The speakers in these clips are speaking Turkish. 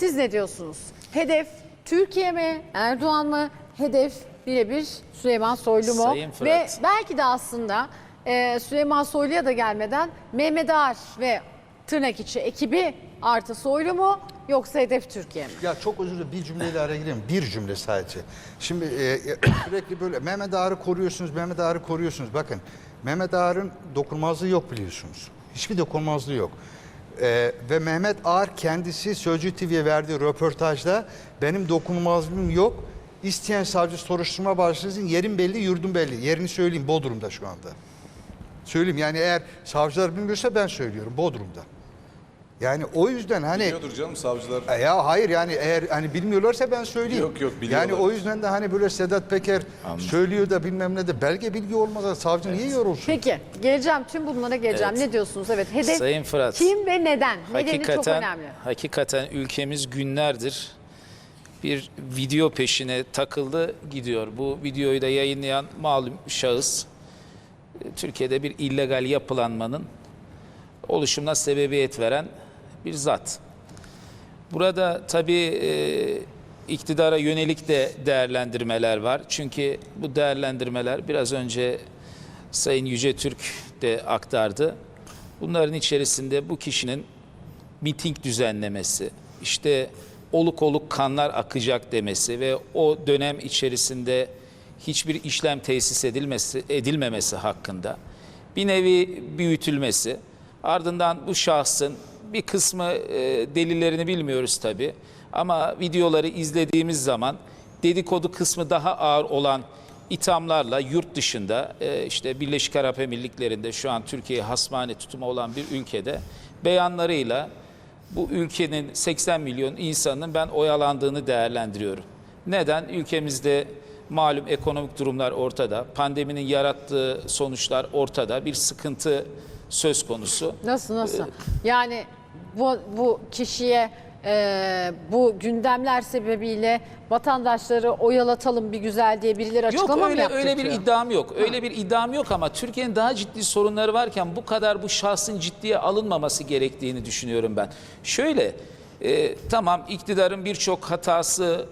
siz ne diyorsunuz? Hedef Türkiye mi, Erdoğan mı? Hedef birebir Süleyman Soylu mu? Sayın Fırat. Ve belki de aslında e, Süleyman Soylu'ya da gelmeden Mehmet Ağar ve tırnak içi ekibi artı Soylu mu yoksa hedef Türkiye mi? Ya çok özür dilerim bir cümleyle araya gireyim. Bir cümle sadece. Şimdi e, e, sürekli böyle Mehmet Ağar'ı koruyorsunuz, Mehmet Ağar'ı koruyorsunuz. Bakın Mehmet Ağar'ın dokunulmazlığı yok biliyorsunuz. Hiçbir dokunulmazlığı yok. E, ve Mehmet Ağar kendisi Sözcü TV'ye verdiği röportajda benim dokunulmazlığım yok. İsteyen savcı soruşturma başlasın. Yerim belli, yurdum belli. Yerini söyleyeyim Bodrum'da şu anda. Söyleyeyim yani eğer savcılar bilmiyorsa ben söylüyorum Bodrum'da. Yani o yüzden hani Biliyordur canım savcılar. e Ya hayır yani eğer hani bilmiyorlarsa ben söyleyeyim. Yok, yok, biliyorlar. Yani o yüzden de hani böyle Sedat Peker söylüyor da bilmem ne de belge bilgi olmadan savcı niye yorulsun? Peki geleceğim tüm bunlara geleceğim. Evet. Ne diyorsunuz? Evet hedef Sayın Fırat, kim ve neden? Nedeni çok önemli. hakikaten ülkemiz günlerdir bir video peşine takıldı gidiyor. Bu videoyu da yayınlayan malum şahıs e, Türkiye'de bir illegal yapılanmanın oluşumuna sebebiyet veren bir zat. Burada tabii e, iktidara yönelik de değerlendirmeler var. Çünkü bu değerlendirmeler biraz önce Sayın Yüce Türk de aktardı. Bunların içerisinde bu kişinin miting düzenlemesi, işte oluk oluk kanlar akacak demesi ve o dönem içerisinde hiçbir işlem tesis edilmesi edilmemesi hakkında bir nevi büyütülmesi, ardından bu şahsın bir kısmı e, delillerini bilmiyoruz tabi ama videoları izlediğimiz zaman dedikodu kısmı daha ağır olan ithamlarla yurt dışında e, işte Birleşik Arap Emirlikleri'nde şu an Türkiye'ye hasmane tutumu olan bir ülkede beyanlarıyla bu ülkenin 80 milyon insanın ben oyalandığını değerlendiriyorum. Neden? Ülkemizde malum ekonomik durumlar ortada. Pandeminin yarattığı sonuçlar ortada. Bir sıkıntı söz konusu. Nasıl nasıl? Yani bu, bu kişiye e, bu gündemler sebebiyle vatandaşları oyalatalım bir güzel diye birileri açıklama Yok mı öyle öyle bir yaptırtıyor? iddiam yok. Öyle bir iddiam yok ama Türkiye'nin daha ciddi sorunları varken bu kadar bu şahsın ciddiye alınmaması gerektiğini düşünüyorum ben. Şöyle e, tamam iktidarın birçok hatası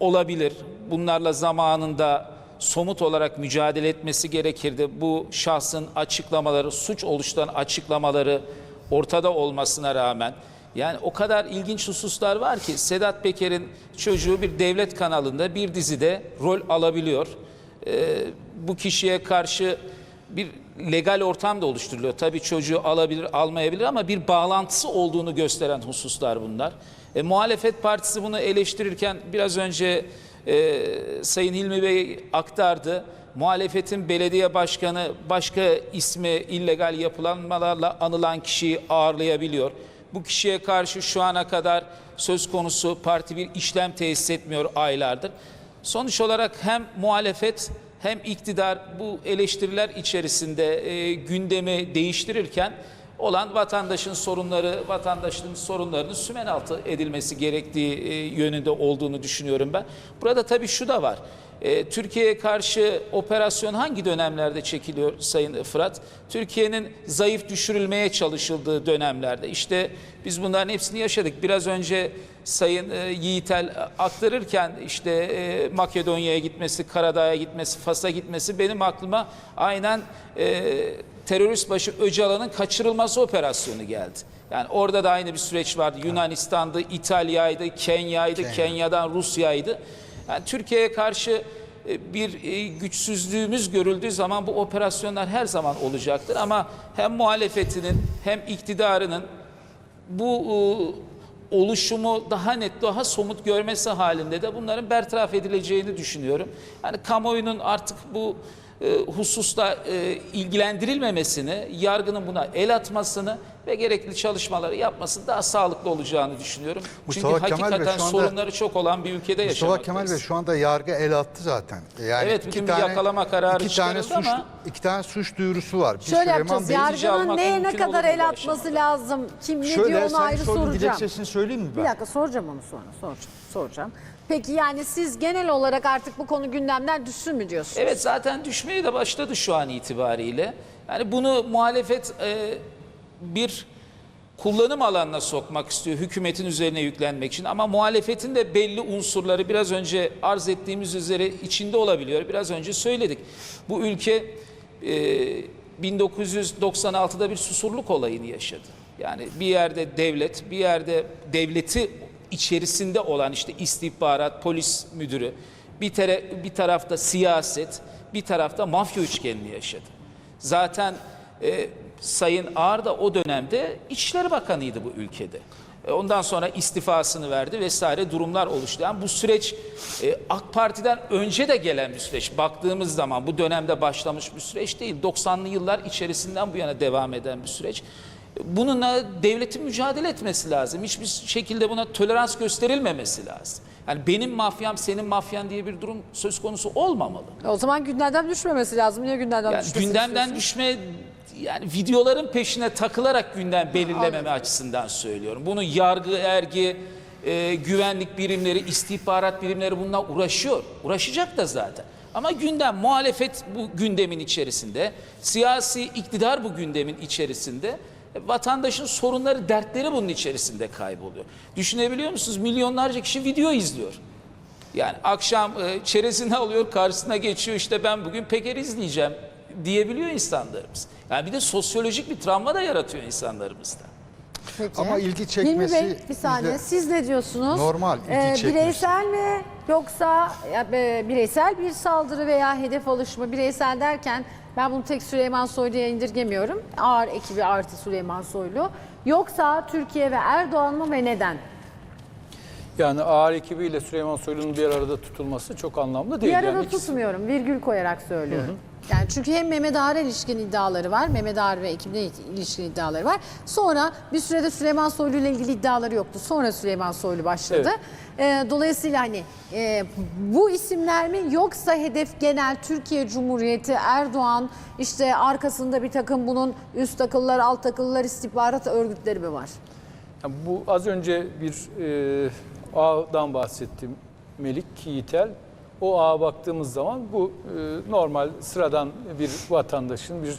olabilir. Bunlarla zamanında somut olarak mücadele etmesi gerekirdi. Bu şahsın açıklamaları, suç oluşturan açıklamaları ortada olmasına rağmen yani o kadar ilginç hususlar var ki Sedat Peker'in çocuğu bir devlet kanalında bir dizide rol alabiliyor. Ee, bu kişiye karşı bir legal ortam da oluşturuluyor. Tabii çocuğu alabilir, almayabilir ama bir bağlantısı olduğunu gösteren hususlar bunlar. E, muhalefet partisi bunu eleştirirken biraz önce e, Sayın Hilmi Bey aktardı. Muhalefetin belediye başkanı başka ismi illegal yapılanmalarla anılan kişiyi ağırlayabiliyor. Bu kişiye karşı şu ana kadar söz konusu parti bir işlem tesis etmiyor aylardır. Sonuç olarak hem muhalefet hem iktidar bu eleştiriler içerisinde e, gündemi değiştirirken olan vatandaşın sorunları, vatandaşın sorunlarının sümen altı edilmesi gerektiği e, yönünde olduğunu düşünüyorum ben. Burada tabii şu da var. E, Türkiye'ye karşı operasyon hangi dönemlerde çekiliyor Sayın Fırat? Türkiye'nin zayıf düşürülmeye çalışıldığı dönemlerde. İşte biz bunların hepsini yaşadık. Biraz önce Sayın e, Yiğitel aktarırken işte e, Makedonya'ya gitmesi, Karadağ'a gitmesi, Fas'a gitmesi benim aklıma aynen e, terörist başı Öcalan'ın kaçırılması operasyonu geldi. Yani orada da aynı bir süreç vardı. Yunanistan'dı, İtalya'ydı, Kenya'ydı, Kenya'dan Rusya'ydı. Yani Türkiye'ye karşı e, bir e, güçsüzlüğümüz görüldüğü zaman bu operasyonlar her zaman olacaktır. Ama hem muhalefetinin hem iktidarının bu e, oluşumu daha net, daha somut görmesi halinde de bunların bertaraf edileceğini düşünüyorum. Yani kamuoyunun artık bu e, hususla e, ilgilendirilmemesini, yargının buna el atmasını ve gerekli çalışmaları yapmasını daha sağlıklı olacağını düşünüyorum. Mustafa Çünkü Kemal Bey hakikaten şu anda- sorunları çok olan bir ülkede Mustafa yaşamaktayız. Kemal Bey şu anda yargı el attı zaten. Yani Evet, bugün bir yakalama kararı iki tane çıkarıldı suç, ama- iki tane suç duyurusu var. Bir Şöyle yapacağız. Bey- Yargı Yargının almak neye ne mümkün olur kadar el atması aşamada? lazım? Kim ne Şöyle diyor onu sen ayrı sorun soracağım. dilekçesini söyleyeyim mi ben? Bir dakika soracağım onu sonra. Soracağım. soracağım. Peki yani siz genel olarak artık bu konu gündemden düşsün mü diyorsunuz? Evet zaten düşmeye de başladı şu an itibariyle. Yani bunu muhalefet e, bir kullanım alanına sokmak istiyor hükümetin üzerine yüklenmek için ama muhalefetin de belli unsurları biraz önce arz ettiğimiz üzere içinde olabiliyor. Biraz önce söyledik. Bu ülke 1996'da bir susurluk olayını yaşadı. Yani bir yerde devlet, bir yerde devleti içerisinde olan işte istihbarat, polis müdürü, bir, tara- bir tarafta siyaset, bir tarafta mafya üçgenini yaşadı. Zaten e, Sayın Ağar da o dönemde İçişleri Bakanıydı bu ülkede. E, ondan sonra istifasını verdi vesaire durumlar oluştu. Yani bu süreç e, AK Parti'den önce de gelen bir süreç. Baktığımız zaman bu dönemde başlamış bir süreç değil. 90'lı yıllar içerisinden bu yana devam eden bir süreç. E, Bununla devletin mücadele etmesi lazım. Hiçbir şekilde buna tolerans gösterilmemesi lazım. Yani benim mafyam senin mafyan diye bir durum söz konusu olmamalı. O zaman gündemden düşmemesi lazım. Niye gündemden Yani düşmesini gündemden düşme yani videoların peşine takılarak gündem belirlememe açısından söylüyorum. Bunu yargı, ergi, e, güvenlik birimleri, istihbarat birimleri bununla uğraşıyor. Uğraşacak da zaten. Ama gündem, muhalefet bu gündemin içerisinde, siyasi iktidar bu gündemin içerisinde, e, vatandaşın sorunları, dertleri bunun içerisinde kayboluyor. Düşünebiliyor musunuz? Milyonlarca kişi video izliyor. Yani akşam e, çerezini alıyor karşısına geçiyor işte ben bugün Peker izleyeceğim diyebiliyor insanlarımız. Yani bir de sosyolojik bir travma da yaratıyor insanlarımızda. Peki. Ama ilgi Hilmi çekmesi Bey bir saniye bizde- siz ne diyorsunuz? Normal, ilgi Ee, çekmesi. Bireysel mi yoksa ya, e, bireysel bir saldırı veya hedef mı? Bireysel derken ben bunu tek Süleyman Soylu'ya indirgemiyorum. Ağır ekibi artı Süleyman Soylu. Yoksa Türkiye ve Erdoğan mı ve neden? Yani ağır ekibiyle Süleyman Soylu'nun bir arada tutulması çok anlamlı değil. Bir arada yani ikisi- tutmuyorum, virgül koyarak söylüyorum. Yani çünkü hem Mehmet Ağar'a ilişkin iddiaları var, Mehmet Ağar ve ekibine ilişkin iddiaları var. Sonra bir sürede Süleyman Soylu ile ilgili iddiaları yoktu. Sonra Süleyman Soylu başladı. Ee, dolayısıyla hani e, bu isimler mi yoksa hedef genel Türkiye Cumhuriyeti Erdoğan işte arkasında bir takım bunun üst akıllar, alt akıllar istihbarat örgütleri mi var? Yani bu az önce bir e, ağdan bahsettim Melik Yiğitel. O ağa baktığımız zaman bu e, normal sıradan bir vatandaşın bir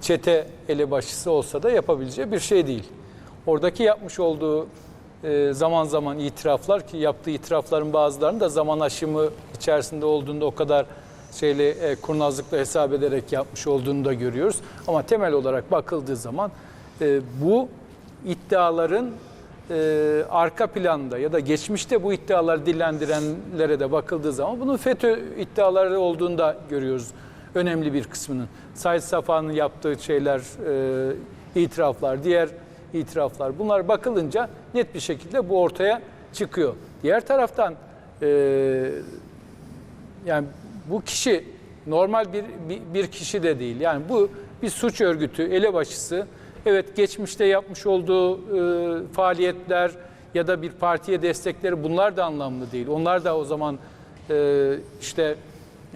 çete elebaşısı olsa da yapabileceği bir şey değil. Oradaki yapmış olduğu e, zaman zaman itiraflar ki yaptığı itirafların bazılarını da zaman aşımı içerisinde olduğunda o kadar şeyle e, kurnazlıkla hesap ederek yapmış olduğunu da görüyoruz. Ama temel olarak bakıldığı zaman bu iddiaların e, arka planda ya da geçmişte bu iddiaları dillendirenlere de bakıldığı zaman bunun FETÖ iddiaları olduğunu da görüyoruz. Önemli bir kısmının. Said Safa'nın yaptığı şeyler, e, itiraflar, diğer itiraflar bunlar bakılınca net bir şekilde bu ortaya çıkıyor. Diğer taraftan e, yani bu kişi normal bir, bir, bir kişi de değil. Yani bu bir suç örgütü, elebaşısı. Evet geçmişte yapmış olduğu e, faaliyetler ya da bir partiye destekleri bunlar da anlamlı değil. Onlar da o zaman e, işte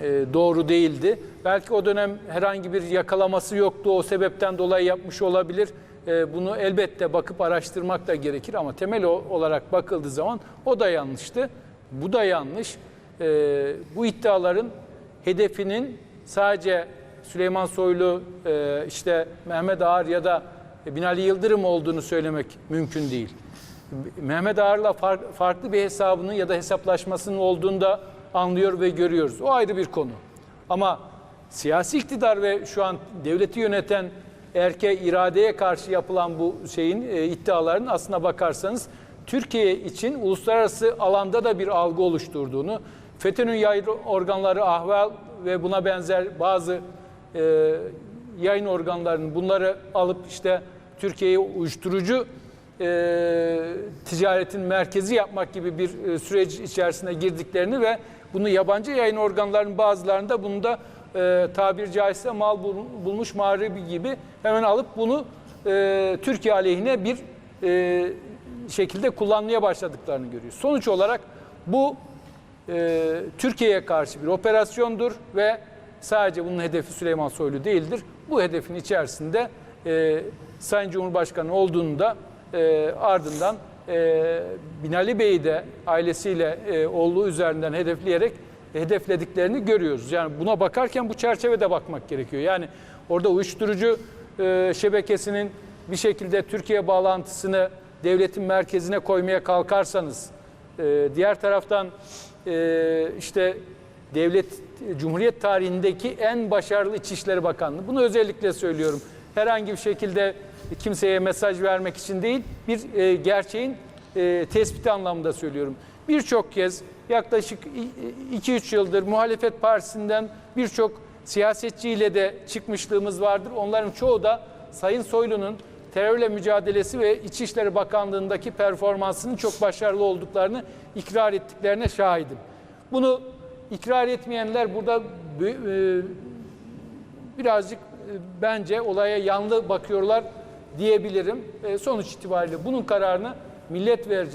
e, doğru değildi. Belki o dönem herhangi bir yakalaması yoktu. O sebepten dolayı yapmış olabilir. E, bunu elbette bakıp araştırmak da gerekir ama temel olarak bakıldığı zaman o da yanlıştı. Bu da yanlış. E, bu iddiaların hedefinin sadece Süleyman Soylu, e, işte Mehmet Ağar ya da Binali Yıldırım olduğunu söylemek mümkün değil. Mehmet Ağar'la far- farklı bir hesabının ya da hesaplaşmasının olduğunu da anlıyor ve görüyoruz. O ayrı bir konu. Ama siyasi iktidar ve şu an devleti yöneten erke iradeye karşı yapılan bu şeyin e, iddiaların aslına bakarsanız Türkiye için uluslararası alanda da bir algı oluşturduğunu, FETÖ'nün yayın organları ahval ve buna benzer bazı e, yayın organlarının bunları alıp işte Türkiye'yi uyuşturucu e, ticaretin merkezi yapmak gibi bir e, süreç içerisine girdiklerini ve bunu yabancı yayın organlarının bazılarında bunu da e, tabiri caizse mal bul- bulmuş mağribi gibi hemen alıp bunu e, Türkiye aleyhine bir e, şekilde kullanmaya başladıklarını görüyoruz. Sonuç olarak bu e, Türkiye'ye karşı bir operasyondur ve sadece bunun hedefi Süleyman Soylu değildir. Bu hedefin içerisinde e, Sayın Cumhurbaşkanı olduğunu da e, ardından e, Binali Bey'i de ailesiyle e, oğlu üzerinden hedefleyerek hedeflediklerini görüyoruz. Yani buna bakarken bu çerçevede bakmak gerekiyor. Yani orada uyuşturucu e, şebekesinin bir şekilde Türkiye bağlantısını devletin merkezine koymaya kalkarsanız, e, diğer taraftan e, işte devlet Cumhuriyet tarihindeki en başarılı İçişleri Bakanlığı. Bunu özellikle söylüyorum. Herhangi bir şekilde kimseye mesaj vermek için değil, bir e, gerçeğin e, tespiti anlamında söylüyorum. Birçok kez yaklaşık 2-3 yıldır muhalefet partisinden birçok siyasetçiyle de çıkmışlığımız vardır. Onların çoğu da Sayın Soylu'nun terörle mücadelesi ve İçişleri Bakanlığı'ndaki performansının çok başarılı olduklarını ikrar ettiklerine şahidim. Bunu ikrar etmeyenler burada e, birazcık bence olaya yanlı bakıyorlar diyebilirim. E, Sonuç itibariyle bunun kararını millet verecek.